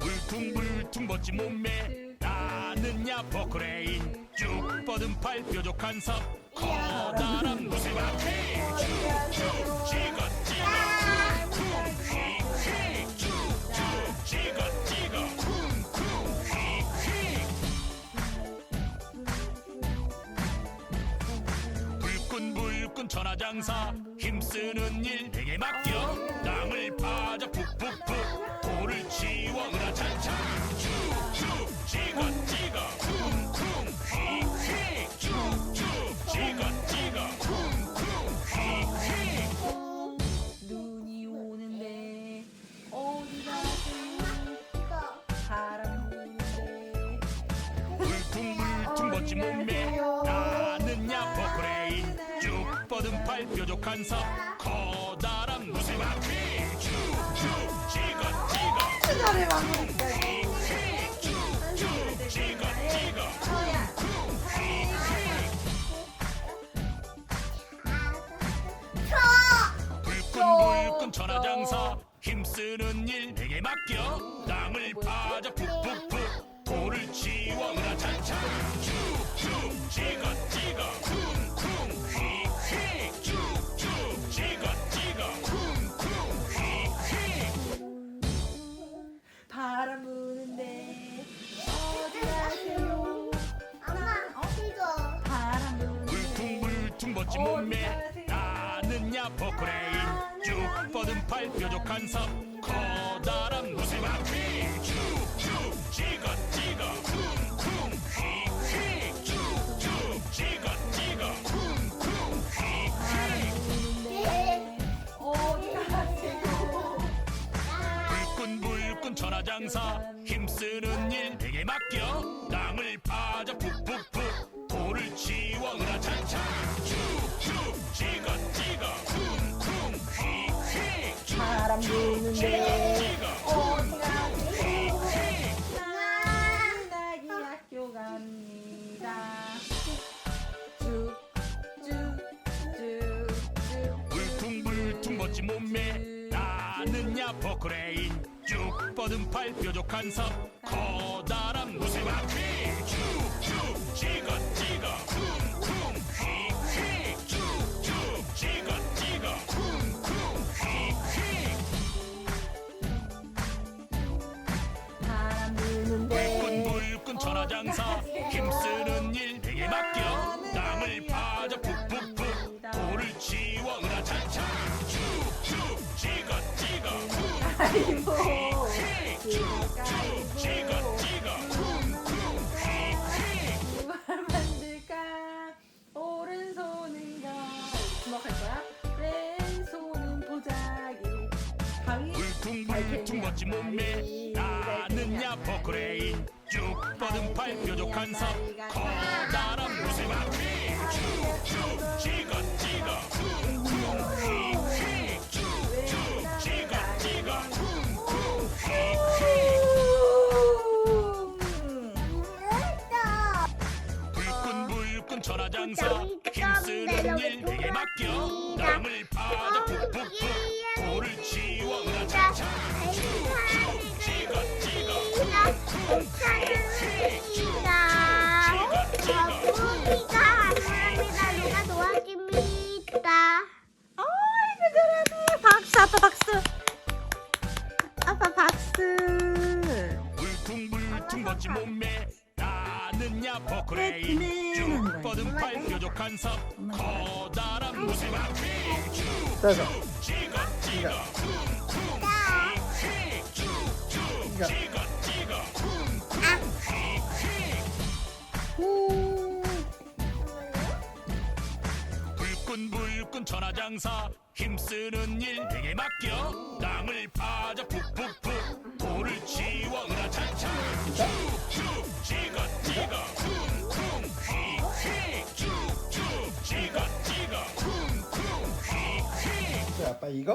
울퉁불퉁 멋진 몸매 나는야 버크레인 쭉 뻗은 팔 뾰족한 섭 커다란 무쇠 바퀴 쭉쭉 찍어 찍 불끈불끈 천하장사 힘쓰는 일 내게 맡겨. 땅을 파져 푹푹푹. 돌을 치워 으라차차. 쭉쭉 찍어 찍어. 쿵쿵 휙휙 쭉쭉 찍어 찍어. 쿵쿵 눈이 오는데 어디 가세요? 바람 부는데. 울퉁불퉁 멋진 몸매 나 팔 뾰족한 섭 커다란 무쇠 바퀴 쭉쭉 찍어 찍어. 잘해 마무리까지 휙휙 쭉쭉 찍어 찍어 불끈불끈 천하장사 힘쓰는 일 내게 맡겨. 땅을 파져 푹푹푹. 돌을 치워 멋진 몸매 나는야 버크레인. 쭉 뻗은 팔 뾰족한 섭. 커다란 무쇠 바퀴 쭉쭉 찍어 쿵쿵 휙휙 쭉쭉 찍어 쿵쿵 휙휙? 불끈불끈 천하장사. 힘쓰는 일 내게 맡겨. 땅을 파져 푹푹푹 바람 부는데 찍어 어디 가세요? 휙휙 나기 학교 갑니다. 쭉쭉쭉쭉 울퉁불퉁 멋진 몸매 나는야 버크레인 쭉 뻗은 팔 뾰족한 섭 커다란 무쇠 바퀴 천하장사 힘쓰는 일 내게 맡겨 땅을 파져 푹푹푹 돌을 치워 으라차차 쭉쭉 찍어 찍어 쭉쭉 찍어 찍어 쿵쿵 휙휙 누가 만들까 오른손은 가 주먹할 거야 왼손은 보자기 가위 울퉁불퉁 멋진 몸매 나는야 버크레인 쭉 뻗은 팔 뾰족한 섭 커다란 무쇠 바퀴 쭉쭉 찍어 찍어 쿵쿵 휙휙 쭉쭉 찍어 찍어 쿵쿵 휙휙 불끈 불끈 천하장사 힘쓰는 일 내게 맡겨. 땅을 파져 푹푹푹 멋진 몸매. 나는야 버크레인. 쭉 뻗은 팔 뾰족한 섭. 커다란 무쇠 바퀴 쭉쭉 찍어 쿵쿵. 휙휙 쭉쭉 찍어 쿵쿵. 휙휙 불끈불끈 천하장사. 힘쓰는 일 내게 맡겨. 땅을 파져 푹푹푹 아빠 이거?